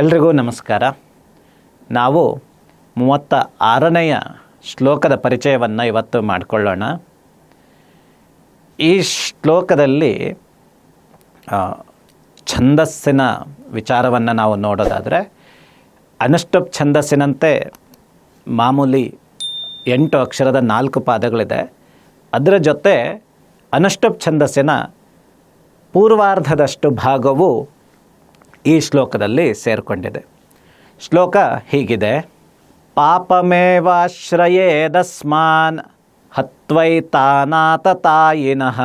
ಎಲ್ರಿಗೂ ನಮಸ್ಕಾರ. ನಾವು ಮೂವತ್ತ ಆರನೆಯ ಶ್ಲೋಕದ ಪರಿಚಯವನ್ನು ಇವತ್ತು ಮಾಡಿಕೊಳ್ಳೋಣ. ಈ ಶ್ಲೋಕದಲ್ಲಿ ಛಂದಸ್ಸಿನ ವಿಚಾರವನ್ನು ನಾವು ನೋಡೋದಾದರೆ ಅನುಷ್ಟುಪ್ ಛಂದಸ್ಸಿನಂತೆ ಮಾಮೂಲಿ ಎಂಟು ಅಕ್ಷರದ ನಾಲ್ಕು ಪಾದಗಳಿದೆ. ಅದರ ಜೊತೆ ಅನುಷ್ಟುಪ್ ಛಂದಸ್ಸಿನ ಪೂರ್ವಾರ್ಧದಷ್ಟು ಭಾಗವು ಈ ಶ್ಲೋಕದಲ್ಲಿ ಸೇರಿಕೊಂಡಿದೆ. ಶ್ಲೋಕ ಹೀಗಿದೆ, ಪಾಪಮೇವಾಶ್ರಯೇದಸ್ಮಾನ್ ಹತ್ವೈತಾನಾತತಾಯಿನಃ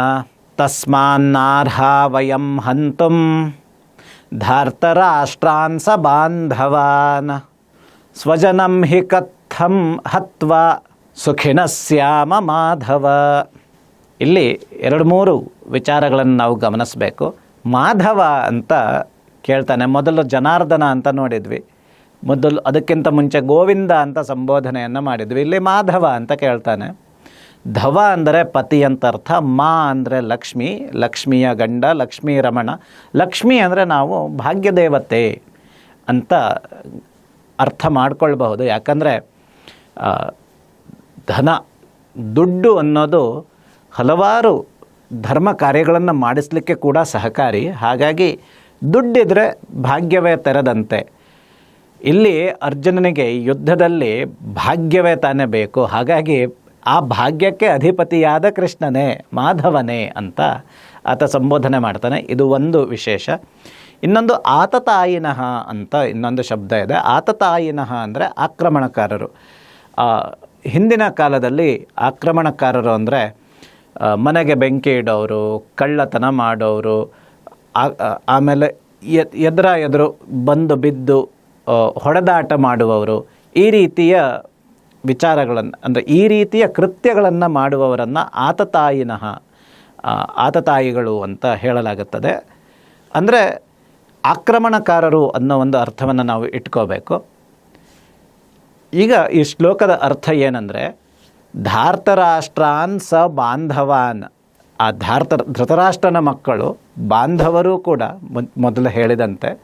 ತಸ್ಮಾನ್ನಾರ್ಹ ವಯಂ ಹಂತುಂ ಧಾರ್ತರಾಷ್ಟ್ರಾನ್ ಸ ಬಾಂಧವಾನ್, ಸ್ವಜನಂ ಹಿ ಕಥಂ ಹತ್ವ ಸುಖಿನ ಸ್ಯಾಮ ಮಾಧವ. ಇಲ್ಲಿ ಎರಡು ಮೂರು ವಿಚಾರಗಳನ್ನು ನಾವು ಗಮನಿಸಬೇಕು. ಮಾಧವ ಅಂತ ಕೇಳ್ತಾನೆ, ಮೊದಲು ಜನಾರ್ದನ ಅಂತ ನೋಡಿದ್ವಿ. ಮೊದಲು ಅದಕ್ಕಿಂತ ಮುಂಚೆ ಗೋವಿಂದ ಅಂತ ಸಂಬೋಧನೆಯನ್ನು ಮಾಡಿದ್ವಿ. ಇಲ್ಲಿ ಮಾಧವ ಅಂತ ಕೇಳ್ತಾನೆ. ಧವ ಅಂದರೆ ಪತಿ ಅಂತ ಅರ್ಥ, ಮಾ ಅಂದರೆ ಲಕ್ಷ್ಮಿ, ಲಕ್ಷ್ಮಿಯ ಗಂಡ, ಲಕ್ಷ್ಮೀ ರಮಣ. ಲಕ್ಷ್ಮಿ ಅಂದರೆ ನಾವು ಭಾಗ್ಯದೇವತೆ ಅಂತ ಅರ್ಥ ಮಾಡ್ಕೊಳ್ಬಹುದು. ಯಾಕಂದರೆ ಧನ, ದುಡ್ಡು ಅನ್ನೋದು ಹಲವಾರು ಧರ್ಮ ಕಾರ್ಯಗಳನ್ನು ಮಾಡಿಸಲಿಕ್ಕೆ ಕೂಡ ಸಹಕಾರಿ. ಹಾಗಾಗಿ ದುಡ್ಡಿದ್ರೆ ಭಾಗ್ಯವೇ ತೆರೆದಂತೆ. ಇಲ್ಲಿ ಅರ್ಜುನನಿಗೆ ಯುದ್ಧದಲ್ಲಿ ಭಾಗ್ಯವೇ ತಾನೇ ಬೇಕು. ಹಾಗಾಗಿ ಆ ಭಾಗ್ಯಕ್ಕೆ ಅಧಿಪತಿಯಾದ ಕೃಷ್ಣನೇ, ಮಾಧವನೇ ಅಂತ ಆತ ಸಂಬೋಧನೆ ಮಾಡ್ತಾನೆ. ಇದು ಒಂದು ವಿಶೇಷ. ಇನ್ನೊಂದು ಆತತಾಯಿನಃ ಅಂತ ಇನ್ನೊಂದು ಶಬ್ದ ಇದೆ. ಆತತಾಯಿನಃ ಅಂದರೆ ಆಕ್ರಮಣಕಾರರು. ಹಿಂದಿನ ಕಾಲದಲ್ಲಿ ಆಕ್ರಮಣಕಾರರು ಅಂದರೆ ಮನೆಗೆ ಬೆಂಕಿ ಇಡೋರು, ಕಳ್ಳತನ ಮಾಡೋರು ಆಮೇಲೆ ಎದುರ ಎದುರು ಬಂದು ಬಿದ್ದು ಹೊಡೆದಾಟ ಮಾಡುವವರು ಈ ರೀತಿಯ ವಿಚಾರಗಳನ್ನು, ಅಂದರೆ ಈ ರೀತಿಯ ಕೃತ್ಯಗಳನ್ನು ಮಾಡುವವರನ್ನು ಆತತಾಯಿನಃ ಆತತಾಯಿಗಳು ಅಂತ ಹೇಳಲಾಗುತ್ತದೆ. ಅಂದರೆ ಆಕ್ರಮಣಕಾರರು ಅನ್ನೋ ಒಂದು ಅರ್ಥವನ್ನು ನಾವು ಇಟ್ಕೋಬೇಕು. ಈಗ ಈ ಶ್ಲೋಕದ ಅರ್ಥ ಏನಂದರೆ, ಧಾರ್ತರಾಷ್ಟ್ರಾನ್ ಸ ಬಾಂಧವಾನ್. ಆ ಧಾರ್ತ, ಧೃತರಾಷ್ಟ್ರನ ಮಕ್ಕಳು, ಬಾಂಧವರು ಕೂಡ ಮೊದ್- ಮೊದಲು ಹೇಳಿದಂತೆ,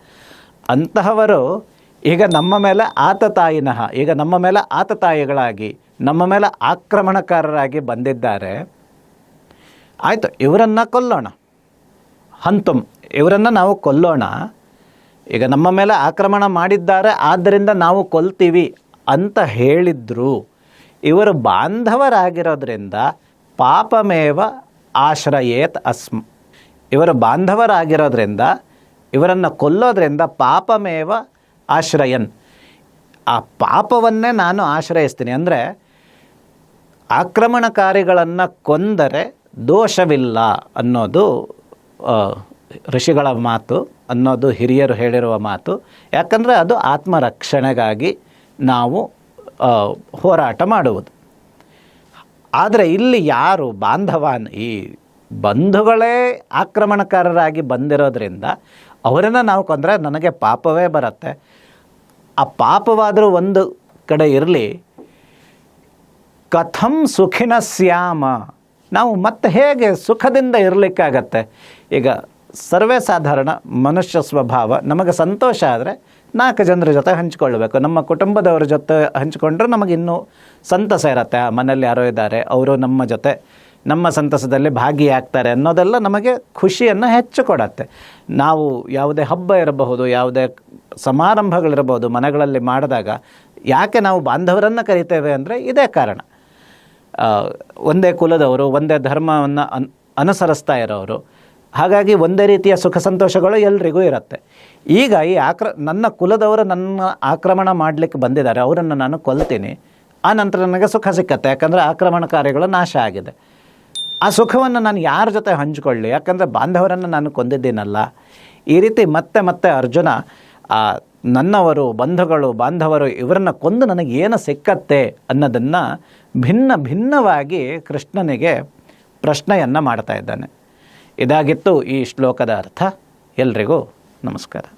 ಅಂತಹವರು ಈಗ ನಮ್ಮ ಮೇಲೆ ಆತ ತಾಯಿನಃ ಈಗ ನಮ್ಮ ಮೇಲೆ ಆತ ತಾಯಿಗಳಾಗಿ, ನಮ್ಮ ಮೇಲೆ ಆಕ್ರಮಣಕಾರರಾಗಿ ಬಂದಿದ್ದಾರೆ. ಆಯಿತು, ಇವರನ್ನು ಕೊಲ್ಲೋಣ. ಹಂತುಂ, ಇವರನ್ನು ನಾವು ಕೊಲ್ಲೋಣ. ಈಗ ನಮ್ಮ ಮೇಲೆ ಆಕ್ರಮಣ ಮಾಡಿದ್ದಾರೆ, ಆದ್ದರಿಂದ ನಾವು ಕೊಲ್ತೀವಿ ಅಂತ ಹೇಳಿದ್ರು. ಇವರು ಬಾಂಧವರಾಗಿರೋದ್ರಿಂದ ಪಾಪಮೇವ ಆಶ್ರಯೇತ್ ಅಸ್ಮ್. ಇವರು ಬಾಂಧವರಾಗಿರೋದ್ರಿಂದ, ಇವರನ್ನು ಕೊಲ್ಲೋದ್ರಿಂದ ಪಾಪಮೇವ ಆಶ್ರಯನ್. ಆ ಪಾಪವನ್ನೇ ನಾನು ಆಶ್ರಯಿಸ್ತೀನಿ. ಅಂದರೆ ಆಕ್ರಮಣಕಾರಿಗಳನ್ನು ಕೊಂದರೆ ದೋಷವಿಲ್ಲ ಅನ್ನೋದು ಋಷಿಗಳ ಮಾತು, ಅನ್ನೋದು ಹಿರಿಯರು ಹೇಳಿರುವ ಮಾತು. ಯಾಕಂದರೆ ಅದು ಆತ್ಮರಕ್ಷಣೆಗಾಗಿ ನಾವು ಹೋರಾಟ ಮಾಡುವುದು. ಆದರೆ ಇಲ್ಲಿ ಯಾರು ಬಾಂಧವಾನ್ ಈ ಬಂಧುಗಳೇ ಆಕ್ರಮಣಕಾರರಾಗಿ ಬಂದಿರೋದ್ರಿಂದ ಅವರನ್ನು ನಾವು ಕೊಂದರೆ ನನಗೆ ಪಾಪವೇ ಬರುತ್ತೆ. ಆ ಪಾಪವಾದರೂ ಒಂದು ಕಡೆ ಇರಲಿ, ಕಥಂ ಸುಖಿನ ಸ್ಯಾಮ ನಾವು ಮತ್ತೆ ಹೇಗೆ ಸುಖದಿಂದ ಇರಲಿಕ್ಕಾಗತ್ತೆ? ಈಗ ಸರ್ವೇ ಸಾಧಾರಣ ಮನುಷ್ಯ ಸ್ವಭಾವ, ನಮಗೆ ಸಂತೋಷ ಆದರೆ ನಾಲ್ಕು ಜನರ ಜೊತೆ ಹಂಚ್ಕೊಳ್ಬೇಕು ನಮ್ಮ ಕುಟುಂಬದವರ ಜೊತೆ ಹಂಚ್ಕೊಂಡ್ರೆ ನಮಗೆ ಇನ್ನೂ ಸಂತಸ ಇರುತ್ತೆ. ಆ ಮನೆಯಲ್ಲಿ ಯಾರೋ ಇದ್ದಾರೆ, ಅವರು ನಮ್ಮ ಜೊತೆ, ನಮ್ಮ ಸಂತಸದಲ್ಲಿ ಭಾಗಿಯಾಗ್ತಾರೆ ಅನ್ನೋದೆಲ್ಲ ನಮಗೆ ಖುಷಿಯನ್ನು ಹೆಚ್ಚು ಕೊಡತ್ತೆ. ನಾವು ಯಾವುದೇ ಹಬ್ಬ ಇರಬಹುದು, ಯಾವುದೇ ಸಮಾರಂಭಗಳಿರಬಹುದು, ಮನೆಗಳಲ್ಲಿ ಮಾಡಿದಾಗ ಯಾಕೆ ನಾವು ಬಾಂಧವರನ್ನು ಕರಿತೇವೆ ಅಂದರೆ ಇದೇ ಕಾರಣ. ಒಂದೇ ಕುಲದವರು, ಒಂದೇ ಧರ್ಮವನ್ನು ಅನ್, ಅನುಸರಿಸ್ತಾ ಇರೋರು. ಹಾಗಾಗಿ ಒಂದೇ ರೀತಿಯ ಸುಖ ಸಂತೋಷಗಳು ಎಲ್ರಿಗೂ ಇರುತ್ತೆ. ಈಗ ಈ ಆಕ್ರ, ನನ್ನ ಕುಲದವರು ನನ್ನ ಆಕ್ರಮಣ ಮಾಡಲಿಕ್ಕೆ ಬಂದಿದ್ದಾರೆ, ಅವರನ್ನು ನಾನು ಕೊಲ್ತೀನಿ. ಆ ನಂತರ ನನಗೆ ಸುಖ ಸಿಕ್ಕತ್ತೆ, ಯಾಕಂದರೆ ಆಕ್ರಮಣಕಾರಿಗಳು ನಾಶ ಆಗಿದೆ. ಆ ಸುಖವನ್ನು ನಾನು ಯಾರ ಜೊತೆ ಹಂಚಿಕೊಳ್ಳಿ? ಯಾಕಂದರೆ ಬಾಂಧವರನ್ನು ನಾನು ಕೊಂದಿದ್ದೀನಲ್ಲ. ಈ ರೀತಿ ಮತ್ತೆ ಮತ್ತೆ ಅರ್ಜುನ ನನ್ನವರು, ಬಂಧುಗಳು, ಬಾಂಧವರು ಇವರನ್ನು ಕೊಂದು ನನಗೆ ಏನು ಸಿಕ್ಕತ್ತೆ ಅನ್ನೋದನ್ನು ಭಿನ್ನ ಭಿನ್ನವಾಗಿ ಕೃಷ್ಣನಿಗೆ ಪ್ರಶ್ನೆಯನ್ನು ಮಾಡ್ತಾ ಇದ್ದಾನೆ. ಇದಾಗಿತ್ತು ಈ ಶ್ಲೋಕದ ಅರ್ಥ. ಎಲ್ರಿಗೂ ನಮಸ್ಕಾರ.